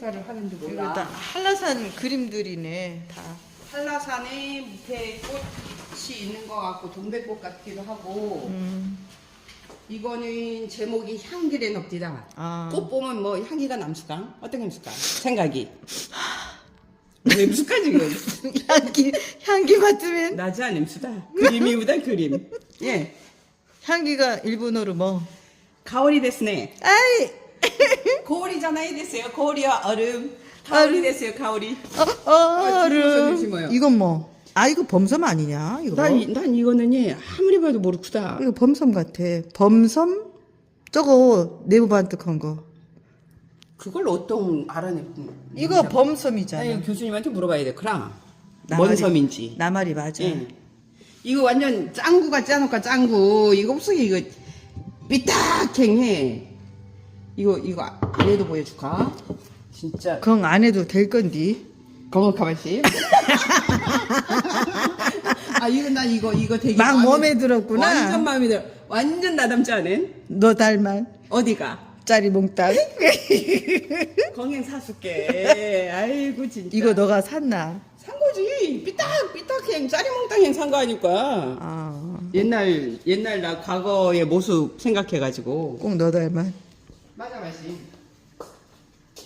가를 하는지 이거 몰라. 다 한라산 그림들이네 다. 한라산에 밑에 꽃이 있는 것 같고 동백꽃 같기도 하고 음. 이거는 제목이 향기래 넙디다. 아. 꽃 보면 뭐 향기가 남수까? 어떤 게 남수까? 생각이. 왜 무수까 지금? 향기 향기 맡으면 나지 않음수다. 그림이보다 그림. 예. 향기가 일본어로 뭐? 가을이 됐네. 아이 됐어요. 거울이와 얼음. 가을이 됐어요. 어, 얼음. 무슨 뜻이뭐요? 이건 뭐? 아 이거 범섬 아니냐 이거? 난, 이- 난 이거는 예, 아무리 봐도 모르구다. 이거 범섬 같아. 범섬 저거 내부 반득한 거. 그걸 어떤 알아내? 이거 범섬이잖아. 아니, 교수님한테 물어봐야 돼. 그럼 나뭔 섬인지. 나 말이 맞아. 예. 이거 완전 짱구 같지 않을까 짱구. 이거 무슨 이거 삐딱행해. 이거 이거 안에도 보여줄까? 진짜 그건 안 해도 될 건디. 건강 가만씨. 아 이거 나 이거 이거 되게 막 마음에- 몸에 들었구나. 완전 마음에 들어. 완전 나담지 않은? 너 닮은 어디가? 짜리 몽땅. 건강 사줄게. 아이고 진짜. 이거 너가 샀나? 산 거지. 삐딱 삐딱행 짜리몽땅행 산 거 아니까. 아, 옛날 옛날 나 과거의 모습 생각해가지고. 꼭 너 닮은. 那叫还行。